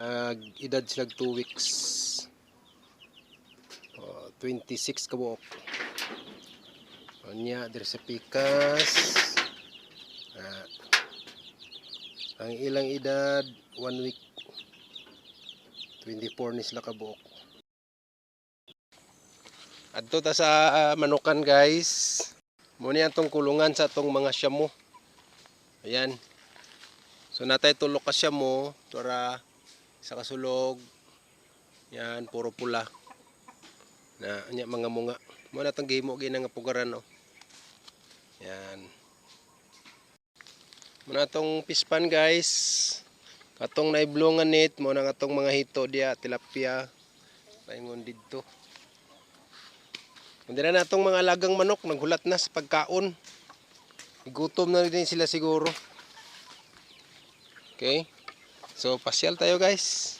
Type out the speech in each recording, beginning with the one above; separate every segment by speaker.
Speaker 1: Nag edad sila 2 weeks. Oh, 26 ka buok. Anya diri sa pikas. Ah. Ang ilang edad 1 week. 24 ni sila ka buok. Adto ta sa ah, manukan guys. Muni atong kulungan sa atong mga syamo. Ayan. So natay tulo ka syamo para sa kasulog. Yan, puro pula. Na anya mga munga. Mo na tang gihimo gina nga pugaran oh. Yan. Mo na tong pispan guys. Katong naiblongan nit mo na atong mga hito dia tilapia. Paingon didto. Hindi na natong mga alagang manok naghulat na sa pagkaon. Gutom na rin sila siguro. Okay. So, pasyal tayo guys.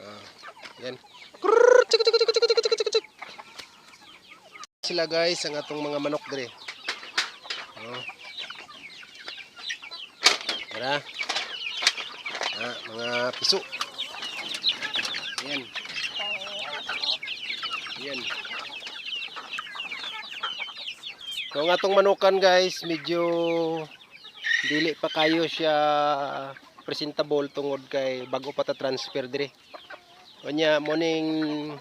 Speaker 1: Uh, yan. Sila guys, ang atong mga manok dre. Uh, ah. tara. Ah, mga piso. Yan. Yan. So, ang atong manukan guys, medyo dili pa kayo siya presentable tungod kay bago pa ta transfer dire. Kanya morning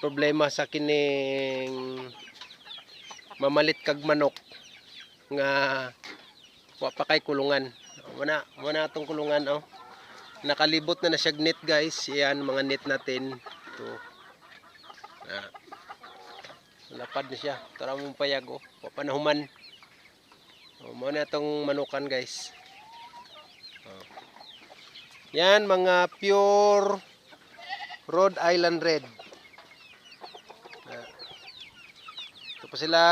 Speaker 1: problema sa kining mamalit kag manok nga wa pa kay kulungan. Muna, muna atong kulungan oh. Nakalibot na na siya net guys. Yan mga net natin. To. Ah. Lapad na siya. Tara mong payag oh. Wa pa nahuman. Oh, mo na itong manukan guys. Yan mga pure Rhode Island Red. Ito pa sila,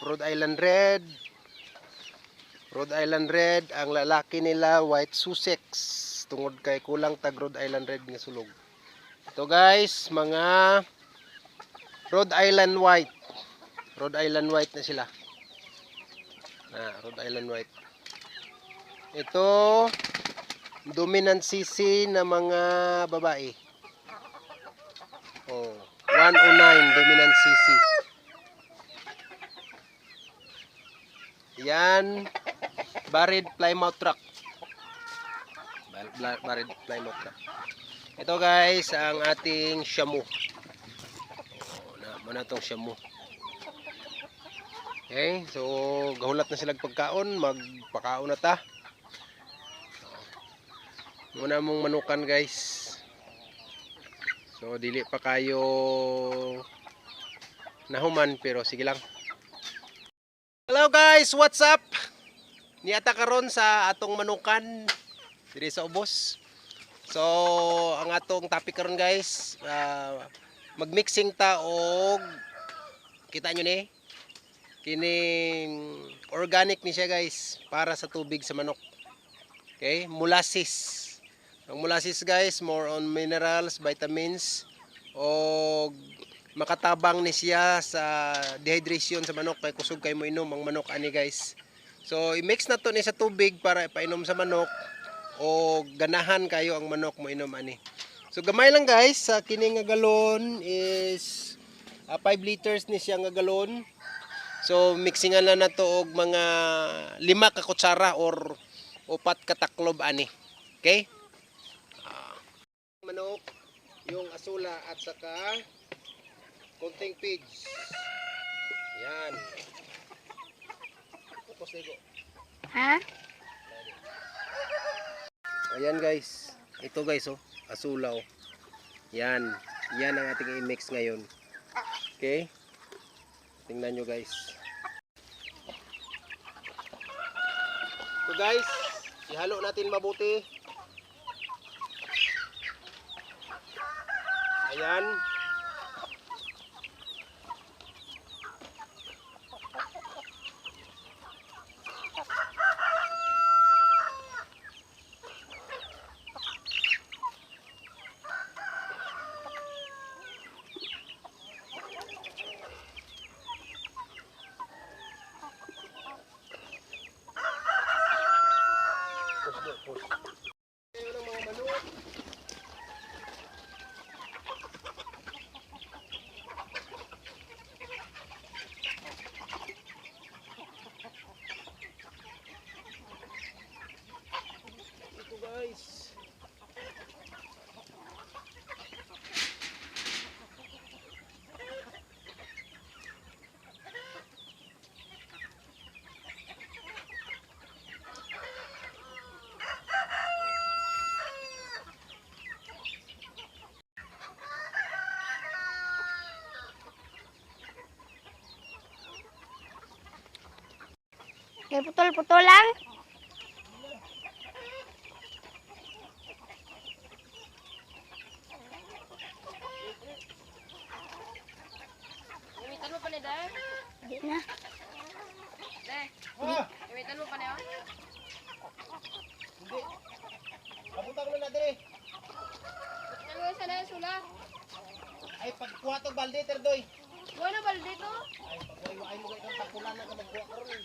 Speaker 1: Rhode Island Red. Rhode Island Red, ang lalaki nila white Sussex. Tungod kay kulang tag Rhode Island Red nga sulog. Ito guys, mga Rhode Island White. Rhode Island White na sila. Ah, Rhode Island White. Ito, dominant CC na mga babae. Oh, 109 dominant CC. Yan, Barid Plymouth Truck. Bar- bar- Barid Plymouth Truck. Ito guys, ang ating shamu. Oh, na, muna tong shamu. Okay, so gahulat na sila pagkaon, magpakaon na ta. Muna mong manukan guys. So dili pa kayo nahuman pero sige lang. Hello guys, what's up? Niata karon sa atong manukan diri sa ubos. So ang atong topic karon guys, ah, magmixing ta og kita nyo ni kining organic ni siya guys para sa tubig sa manok. Okay, molasses. Ang molasses guys, more on minerals, vitamins o makatabang ni siya sa dehydration sa manok kay kusog kay mo inom ang manok ani guys. So i-mix na to ni sa tubig para ipainom sa manok o ganahan kayo ang manok mo inom ani. So gamay lang guys, sa kini nga galon is 5 liters ni siya nga galon. So mixingan na to og mga lima ka kutsara or upat ka taklob ani. Okay? Manok, yung asula at saka konting pigs. Yan. Tapos ligo.
Speaker 2: Ha?
Speaker 1: Ayan guys. Ito guys oh, asula oh. Yan. Yan ang ating i-mix ngayon. Okay? Tingnan nyo guys. So guys, ihalo natin mabuti. Ayan.
Speaker 2: May putol-putol lang.
Speaker 3: Gamitan mo pa ni Dad?
Speaker 2: Di na.
Speaker 3: Dad,
Speaker 1: Ah,
Speaker 3: gamitan mo pa niya?
Speaker 1: hindi. Abutan ko na natin eh.
Speaker 3: Ano yung sana yung sula?
Speaker 1: Ay, pagkuha to balde, terdoy.
Speaker 3: Buwan na balde to?
Speaker 1: Ay, pagkuha ay mo kayo tapulan na ka magkuha ko rin.